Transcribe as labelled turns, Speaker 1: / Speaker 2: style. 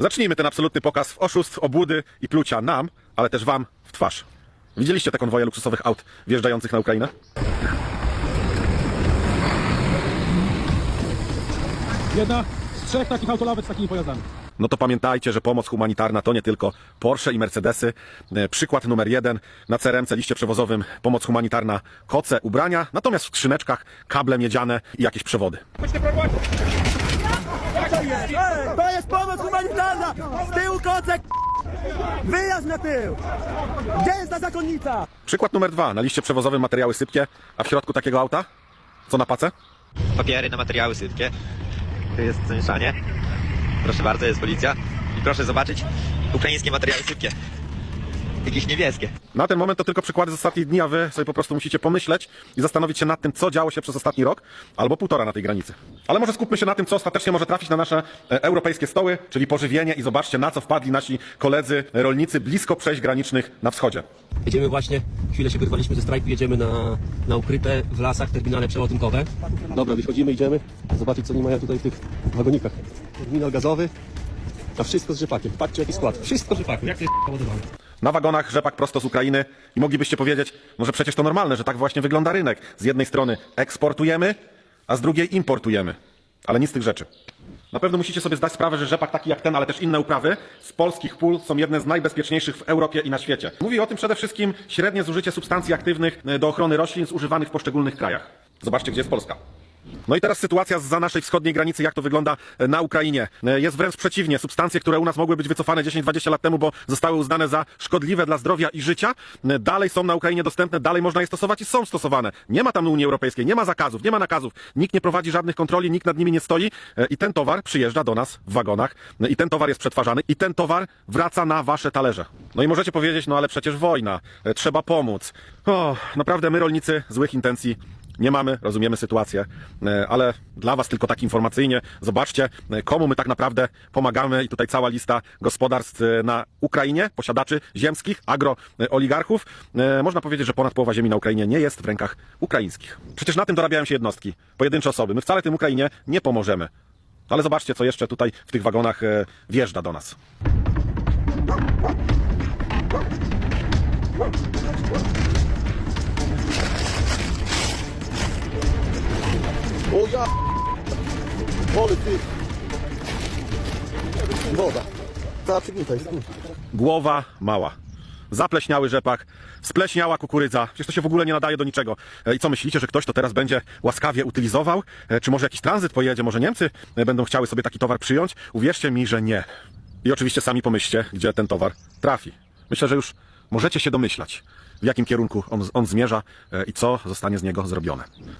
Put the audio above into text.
Speaker 1: Zacznijmy ten absolutny pokaz w oszustw, obłudy i plucia nam, ale też wam w twarz. Widzieliście te konwoje luksusowych aut wjeżdżających na Ukrainę?
Speaker 2: Jedna z trzech takich autolawek z takimi pojazdami.
Speaker 1: No to pamiętajcie, że pomoc humanitarna to nie tylko Porsche i Mercedesy. E, Przykład numer jeden na CRMC liście przewozowym pomoc humanitarna koce, ubrania, natomiast w skrzyneczkach kable miedziane i jakieś przewody.
Speaker 3: To jest pomoc Z tyłu kocek! Wyjazd na tył! Gdzie jest ta zakonnica?
Speaker 1: Przykład numer dwa na liście przewozowym materiały sypkie, a w środku takiego auta? Co na pacę?
Speaker 4: papiery na materiały sypkie. Tu jest zamieszanie. Proszę bardzo, jest policja. I proszę zobaczyć ukraińskie materiały sypkie. Jakieś niebieskie.
Speaker 1: Na ten moment to tylko przykłady z ostatnich dni, a wy sobie po prostu musicie pomyśleć i zastanowić się nad tym, co działo się przez ostatni rok albo półtora na tej granicy. Ale może skupmy się na tym, co ostatecznie może trafić na nasze e, europejskie stoły, czyli pożywienie i zobaczcie, na co wpadli nasi koledzy rolnicy blisko przejść granicznych na wschodzie.
Speaker 5: Jedziemy właśnie, chwilę się wyrwaliśmy ze strajku, jedziemy na, na ukryte w lasach terminale przeładunkowe. Dobra, wychodzimy, idziemy zobaczyć co oni mają tutaj w tych wagonikach. Terminal gazowy, a wszystko z rzepakiem. Patrzcie jaki skład, wszystko z rzepakiem. Jak to jest ładowane?
Speaker 1: Na wagonach rzepak prosto z Ukrainy i moglibyście powiedzieć, no przecież to normalne, że tak właśnie wygląda rynek. Z jednej strony eksportujemy, a z drugiej importujemy. Ale nic z tych rzeczy. Na pewno musicie sobie zdać sprawę, że rzepak taki jak ten, ale też inne uprawy z polskich pól są jedne z najbezpieczniejszych w Europie i na świecie. Mówi o tym przede wszystkim średnie zużycie substancji aktywnych do ochrony roślin zużywanych w poszczególnych krajach. Zobaczcie, gdzie jest Polska. No i teraz sytuacja za naszej wschodniej granicy, jak to wygląda e, na Ukrainie. E, Jest wręcz przeciwnie. Substancje, które u nas mogły być wycofane 10-20 lat temu, bo zostały uznane za szkodliwe dla zdrowia i życia, e, dalej są na Ukrainie dostępne, dalej można je stosować i są stosowane. Nie ma tam Unii Europejskiej, nie ma zakazów, nie ma nakazów, nikt nie prowadzi żadnych kontroli, nikt nad nimi nie stoi i ten towar przyjeżdża do nas w wagonach i ten towar jest przetwarzany i ten towar wraca na wasze talerze. No i możecie powiedzieć, no ale przecież wojna, trzeba pomóc. O, naprawdę my rolnicy złych intencji nie mamy, rozumiemy sytuację, e, ale dla Was tylko tak informacyjnie. Zobaczcie, e, komu my tak naprawdę pomagamy i tutaj cała lista gospodarstw e, na Ukrainie, posiadaczy ziemskich, agrooligarchów. Można powiedzieć, że ponad połowa ziemi na Ukrainie nie jest w rękach ukraińskich. Przecież na tym dorabiają się jednostki, pojedyncze osoby. My wcale tym Ukrainie nie pomożemy. Ale zobaczcie, co jeszcze tutaj w tych wagonach wjeżdża do nas.
Speaker 6: O ja... Ole ty... Woda. Cała przygnięta jest.
Speaker 1: Głowa mała. Zapleśniały rzepak, spleśniała kukurydza. Przecież to się w ogóle nie nadaje do niczego. E, I co myślicie, że ktoś to teraz będzie łaskawie utylizował? E, Czy może jakiś tranzyt pojedzie? Może Niemcy e, będą chciały sobie taki towar przyjąć? Uwierzcie mi, że nie. I oczywiście sami pomyślcie, gdzie ten towar trafi. Myślę, że już możecie się domyślać, w jakim kierunku on, on zmierza i co zostanie z niego zrobione.